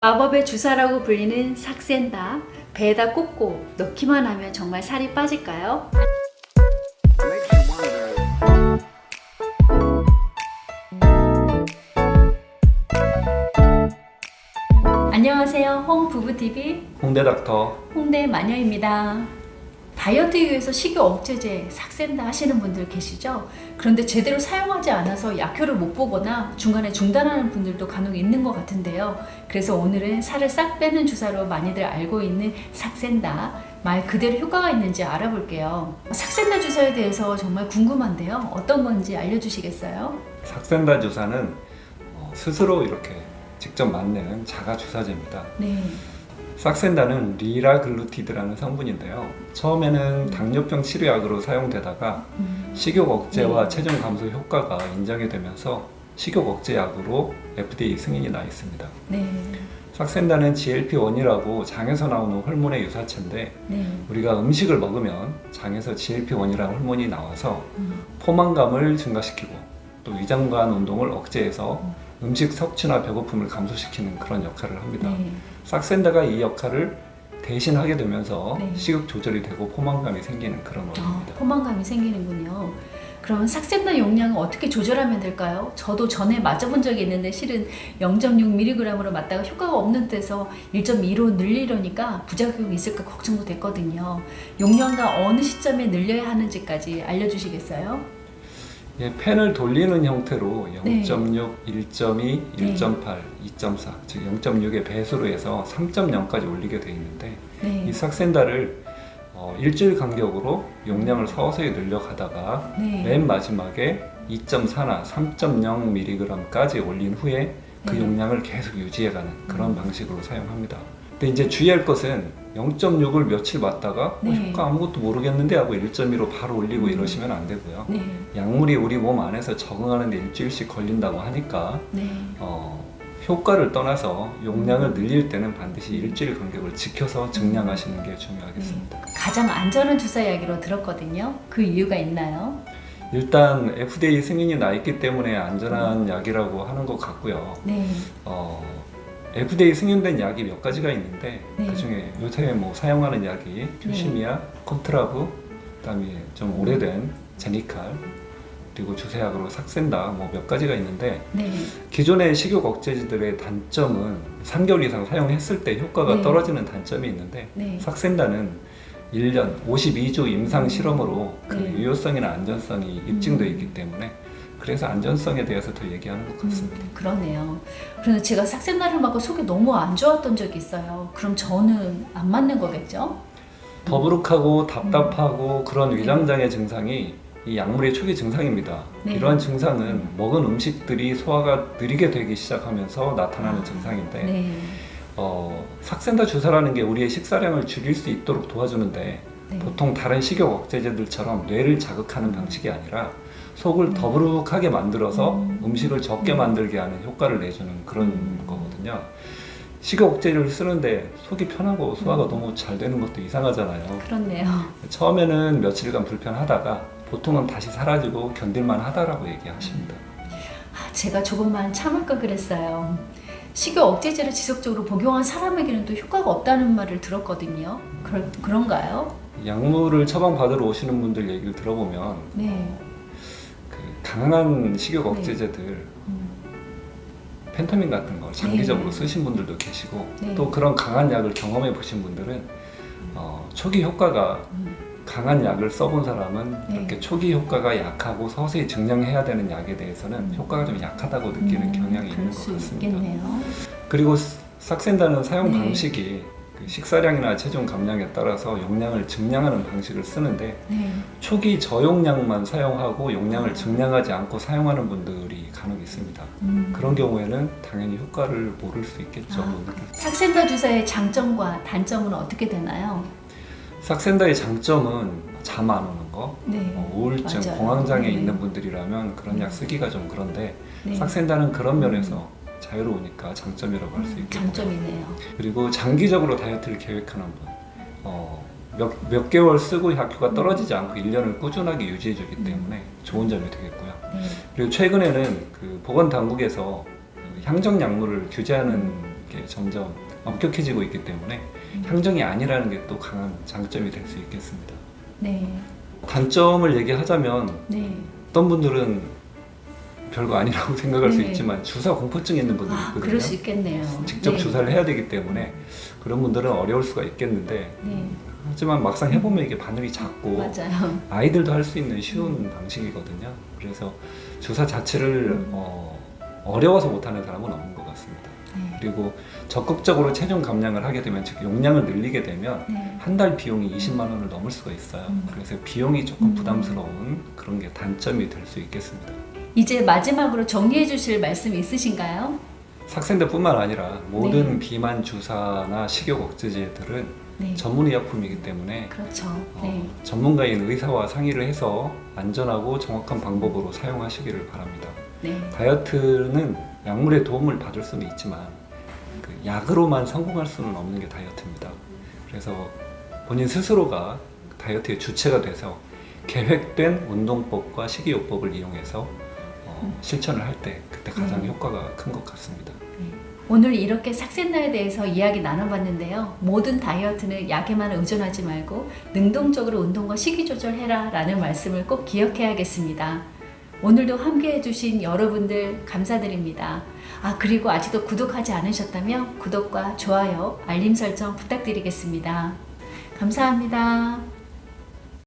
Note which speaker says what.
Speaker 1: 마법의 주사라고 불리는 삭센다. 배에다 꽂고 넣기만 하면 정말 살이 빠질까요? 안녕하세요. 홍부부TV.
Speaker 2: 홍대 닥터.
Speaker 1: 홍대 마녀입니다 다이어트에 위해서 식욕 억제제 삭센다 하시는 분들 계시죠? 그런데 제대로 사용하지 않아서 약효를 못 보거나 중간에 중단하는 분들도 간혹 있는 것 같은데요. 그래서 오늘은 살을 싹 빼는 주사로 많이들 알고 있는 삭센다 말 그대로 효과가 있는지 알아볼게요. 삭센다 주사에 대해서 정말 궁금한데요. 어떤 건지 알려주시겠어요?
Speaker 2: 삭센다 주사는 어, 스스로 이렇게 직접 맞는 자가 주사제입니다.
Speaker 1: 네.
Speaker 2: 삭센다는 리라글루티드라는 성분인데요. 처음에는 당뇨병 치료약으로 사용되다가
Speaker 1: 음,
Speaker 2: 식욕 억제와
Speaker 1: 네.
Speaker 2: 체중 감소 효과가 인정이 되면서 식욕 억제약으로 FDA 승인이 나 있습니다.
Speaker 1: 네.
Speaker 2: 삭센다는 GLP-1이라고 장에서 나오는 호르몬의 유사체인데
Speaker 1: 네.
Speaker 2: 우리가 음식을 먹으면 장에서 GLP-1이라는 호르몬이 나와서
Speaker 1: 음,
Speaker 2: 포만감을 증가시키고 또 위장관 운동을 억제해서 음식 섭취나 배고픔을 감소시키는 그런 역할을 합니다.
Speaker 1: 네.
Speaker 2: 삭센다가 이 역할을 대신하게 되면서
Speaker 1: 네.
Speaker 2: 식욕 조절이 되고 포만감이 생기는 그런
Speaker 1: 아,
Speaker 2: 원리입니다.
Speaker 1: 포만감이 생기는군요. 그럼 삭센다 용량을 어떻게 조절하면 될까요? 저도 전에 맞아본 적이 있는데 실은 0.6mg으로 맞다가 효과가 없는 데서 1.2로 늘리려니까 부작용이 있을까 걱정도 됐거든요. 용량과 어느 시점에 늘려야 하는지까지 알려주시겠어요?
Speaker 2: 예, 펜을 돌리는 형태로
Speaker 1: 네.
Speaker 2: 0.6, 1.2,
Speaker 1: 네.
Speaker 2: 1.8, 2.4, 즉 0.6의 배수로 해서 3.0까지 올리게 되어 있는데
Speaker 1: 네.
Speaker 2: 이 삭센다를 어, 일주일 간격으로 용량을 서서히 늘려가다가
Speaker 1: 네.
Speaker 2: 맨 마지막에 2.4나 3.0mg까지 올린 후에 그
Speaker 1: 네.
Speaker 2: 용량을 계속 유지해가는 그런
Speaker 1: 음.
Speaker 2: 방식으로 사용합니다. 근데 이제 주의할 것은 0.6을 며칠 맞다가 어,
Speaker 1: 네.
Speaker 2: 효과 아무것도 모르겠는데 하고 1.2로 바로 올리고
Speaker 1: 음.
Speaker 2: 이러시면 안 되고요.
Speaker 1: 네.
Speaker 2: 약물이 우리 몸 안에서 적응하는데 일주일씩 걸린다고 하니까
Speaker 1: 네.
Speaker 2: 어, 효과를 떠나서 용량을
Speaker 1: 음.
Speaker 2: 늘릴 때는 반드시 일주일 간격을 지켜서 증량하시는 게 중요하겠습니다.
Speaker 1: 가장 안전한 주사 약이로 들었거든요. 그 이유가 있나요?
Speaker 2: 일단 FDA 승인이 나 있기 때문에 안전한 약이라고 하는 것 같고요.
Speaker 1: 네.
Speaker 2: 어, FDA 승인된 약이 몇 가지가 있는데
Speaker 1: 네.
Speaker 2: 그 중에 요새 뭐 사용하는 약이 튜시미아, 콘트라브, 그다음에 좀 오래된 제니칼 그리고 주세약으로 삭센다 뭐 몇 가지가 있는데
Speaker 1: 네.
Speaker 2: 기존의 식욕 억제제들의 단점은 3개월 이상 사용했을 때 효과가
Speaker 1: 네.
Speaker 2: 떨어지는 단점이 있는데
Speaker 1: 네.
Speaker 2: 삭센다는 1년 52주 임상 실험으로 그
Speaker 1: 네.
Speaker 2: 유효성이나 안전성이 입증되어
Speaker 1: 음.
Speaker 2: 있기 때문에 그래서 안전성에 대해서 더 얘기하는 것 같습니다.
Speaker 1: 음, 그러네요. 그런데 제가 삭센다를 맞고 속이 너무 안 좋았던 적이 있어요. 그럼 저는 안 맞는 거겠죠?
Speaker 2: 더부룩하고
Speaker 1: 음.
Speaker 2: 답답하고 그런 위장장애 증상이 이 약물의 초기 증상입니다.
Speaker 1: 네.
Speaker 2: 이러한 증상은 먹은 음식들이 소화가 느리게 되기 시작하면서 나타나는
Speaker 1: 아,
Speaker 2: 증상인데
Speaker 1: 네.
Speaker 2: 어, 삭센다 주사라는 게 우리의 식사량을 줄일 수 있도록 도와주는데
Speaker 1: 네.
Speaker 2: 보통 다른 식욕 억제제들처럼 뇌를 자극하는 방식이 아니라 속을
Speaker 1: 음.
Speaker 2: 더부룩하게 만들어서
Speaker 1: 음.
Speaker 2: 음. 식을 적게
Speaker 1: 음.
Speaker 2: 만들게 하는 효과를 내주는 그런
Speaker 1: 음.
Speaker 2: 거거든요. 식욕 억제제를 쓰는데 속이 편하고 소화가
Speaker 1: 음.
Speaker 2: 너무 잘 되는 것도 이상하잖아요.
Speaker 1: 그렇네요.
Speaker 2: 처음에는 며칠간 불편하다가 보통은 다시 사라지고 견딜만 하다라고 얘기하십니다.
Speaker 1: 아, 제가 조금만 참을 걸 그랬어요. 식욕 억제제를 지속적으로 복용한 사람에게는 또 효과가 없다는 말을 들었거든요. 그럴, 그런가요?
Speaker 2: 약물을 처방받으러 오시는 분들 얘기를 들어보면
Speaker 1: 네.
Speaker 2: 그 강한 식욕
Speaker 1: 네.
Speaker 2: 억제제들
Speaker 1: 음,
Speaker 2: 펜타민 같은 걸 장기적으로
Speaker 1: 네.
Speaker 2: 쓰신 분들도 계시고
Speaker 1: 네.
Speaker 2: 또 그런 강한 약을 경험해 보신 분들은 어, 초기 효과가
Speaker 1: 음,
Speaker 2: 강한 약을 써본 사람은
Speaker 1: 네.
Speaker 2: 이렇게 초기 효과가 약하고 서서히 증량해야 되는 약에 대해서는
Speaker 1: 음.
Speaker 2: 효과가 좀 약하다고 느끼는
Speaker 1: 음,
Speaker 2: 경향이 있는
Speaker 1: 것수
Speaker 2: 같습니다.
Speaker 1: 있겠네요.
Speaker 2: 그리고 스- 삭센다는 사용
Speaker 1: 네.
Speaker 2: 방식이 그 식사량이나 체중 감량에 따라서 용량을 증량하는 방식을 쓰는데
Speaker 1: 네.
Speaker 2: 초기 저용량만 사용하고 용량을 증량하지 않고 사용하는 분들이 간혹 있습니다.
Speaker 1: 음.
Speaker 2: 그런 경우에는 당연히 효과를 모를 수 있겠죠.
Speaker 1: 아, 삭센다 주사의 장점과 단점은 어떻게 되나요?
Speaker 2: 삭센다의 장점은 잠 안 오는 거,
Speaker 1: 네.
Speaker 2: 어, 우울증,
Speaker 1: 맞아요.
Speaker 2: 공황장애
Speaker 1: 네.
Speaker 2: 있는 분들이라면 그런
Speaker 1: 네.
Speaker 2: 약 쓰기가 좀 그런데
Speaker 1: 네.
Speaker 2: 삭센다는 그런 면에서 자유로우니까 장점이라고 할 수
Speaker 1: 음,
Speaker 2: 있겠고요.
Speaker 1: 장점이네요.
Speaker 2: 그리고 장기적으로 다이어트를 계획하는 분, 어, 몇, 몇 개월 쓰고 약효가 떨어지지 않고 1년을 꾸준하게 유지해주기
Speaker 1: 음.
Speaker 2: 때문에 좋은 점이 되겠고요.
Speaker 1: 네.
Speaker 2: 그리고 최근에는 그 보건당국에서 그 향정 약물을 규제하는 이렇게 점점 엄격해지고 있기 때문에 향정이 아니라는 게 또 강한 장점이 될 수 있겠습니다.
Speaker 1: 네.
Speaker 2: 단점을 얘기하자면
Speaker 1: 네.
Speaker 2: 어떤 분들은 별거 아니라고 생각할 수
Speaker 1: 네.
Speaker 2: 있지만 주사 공포증 있는 분들이
Speaker 1: 아,
Speaker 2: 있거든요.
Speaker 1: 그럴 수 있겠네요.
Speaker 2: 직접
Speaker 1: 네.
Speaker 2: 주사를 해야 되기 때문에 그런 분들은 어려울 수가 있겠는데
Speaker 1: 네.
Speaker 2: 하지만 막상 해보면 이게 바늘이 작고
Speaker 1: 맞아요.
Speaker 2: 아이들도 할 수 있는 쉬운 방식이거든요. 그래서 주사 자체를
Speaker 1: 음.
Speaker 2: 어, 어려워서 못하는 사람은 없는 것 같습니다.
Speaker 1: 네.
Speaker 2: 그리고 적극적으로 체중 감량을 하게 되면 즉 용량을 늘리게 되면
Speaker 1: 네.
Speaker 2: 한 달 비용이 20만 원을 넘을 수가 있어요.
Speaker 1: 음.
Speaker 2: 그래서 비용이 조금
Speaker 1: 음.
Speaker 2: 부담스러운 그런 게 단점이 될 수 있겠습니다.
Speaker 1: 이제 마지막으로 정리해 주실 말씀 있으신가요?
Speaker 2: 삭센대뿐만 아니라 모든
Speaker 1: 네.
Speaker 2: 비만 주사나 식욕 억제제들은
Speaker 1: 네.
Speaker 2: 전문 의약품이기 때문에
Speaker 1: 그렇죠.
Speaker 2: 어,
Speaker 1: 네.
Speaker 2: 전문가인 의사와 상의를 해서 안전하고 정확한 방법으로 사용하시기를 바랍니다.
Speaker 1: 네.
Speaker 2: 다이어트는 약물의 도움을 받을 수는 있지만 그 약으로만 성공할 수는 없는 게 다이어트입니다. 그래서 본인 스스로가 다이어트의 주체가 돼서 계획된 운동법과 식이요법을 이용해서 어, 실천을 할 때 그때 가장
Speaker 1: 음.
Speaker 2: 효과가 큰 것 같습니다.
Speaker 1: 오늘 이렇게 삭센나에 대해서 이야기 나눠봤는데요. 모든 다이어트는 약에만 의존하지 말고 능동적으로 운동과 식이 조절해라 라는 말씀을 꼭 기억해야겠습니다. 오늘도 함께 해주신 여러분들 감사드립니다. 아, 그리고 아직도 구독하지 않으셨다면 구독과 좋아요, 알림 설정 부탁드리겠습니다. 감사합니다.